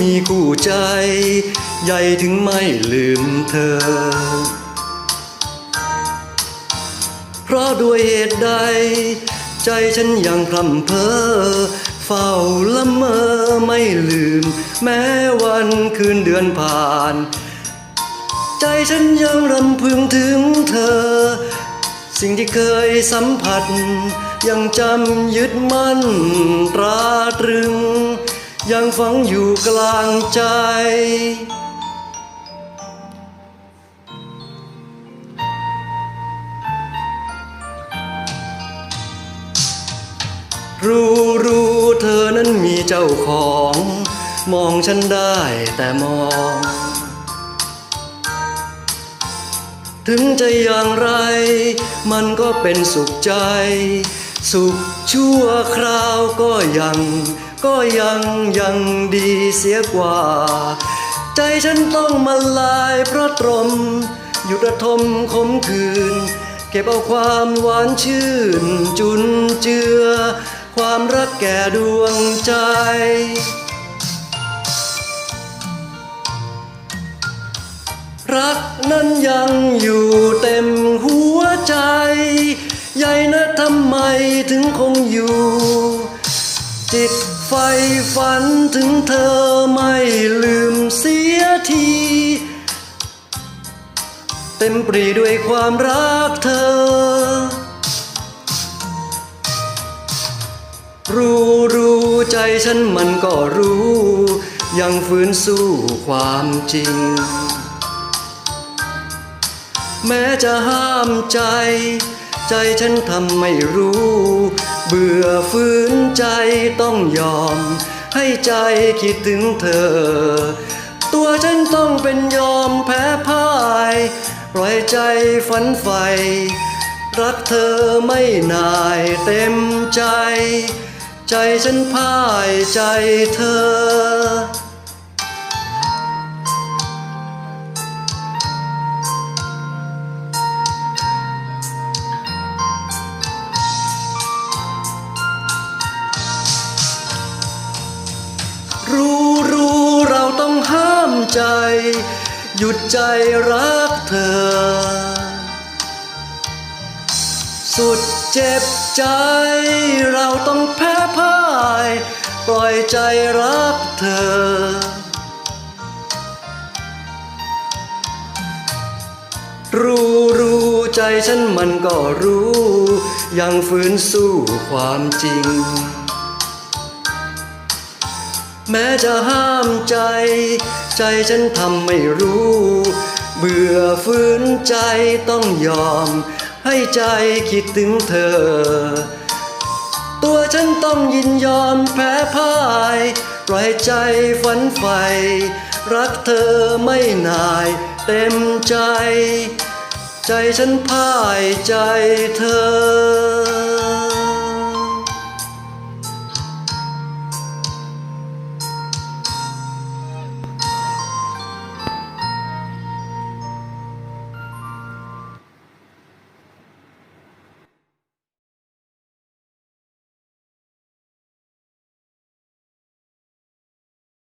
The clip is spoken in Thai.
มีคู่ใจ ใหญ่ถึงไม่ลืมเธอ เพราะด้วยเหตุใด ใจฉันยังพรำเพ้อเฝ้าละเมอไม่ลืม แม้วันคืนเดือนผ่าน ใจฉันยังรำพึงถึงเธอ สิ่งที่เคยสัมผัส ยังจำยึดมั่นตราตรึง ยังฝังอยู่กลางใจ รู้รู้เธอนั้นมีเจ้าของ มองฉันได้แต่มอง ถึงจะอย่างไร มันก็เป็นสุขใจ สุขชั่วคราวก็ยัง ก็ยังยังดีเสียกว่า ใจฉันต้องมาลายเพราะตรม หยุดระทมขมคืน เก็บเอาความหวานชื่น จุนเจือ ความรักแก่ดวงใจรักนั้นยังอยู่เต็มหัวใจ ใหญ่นะทำไมถึงคงอยู่ จิตไฟฝันถึงเธอไม่ลืมเสียที เต็มปรีด้วยความรักเธอ รู้รู้ใจฉันมันก็รู้ ยังฝืนสู้ความจริง แม้จะห้ามใจ ใจฉันทำไม่รู้ เบื่อฝืนใจต้องยอม ให้ใจคิดถึงเธอ ตัวฉันต้องเป็นยอมแพ้พ่ายปล่อยใจฝันใฝ่รักเธอไม่นายเต็มใจ ใจฉันพ่ายใจเธอ ใจ หยุดใจรักเธอ สุดเจ็บใจเราต้องแพ้พ่าย ปล่อยใจรักเธอรู้รู้ใจฉันมันก็รู้ ยังฝืนสู้ความจริง แม้จะห้ามใจ ใจฉันทำไม่รู้ เบื่อฝืนใจต้องยอม ให้ใจคิดถึงเธอ ตัวฉันต้องยินยอมแพ้พ่ายปล่อยใจฝันใฝ่รักเธอไม่นายเต็มใจ ใจฉันพ่ายใจเธอ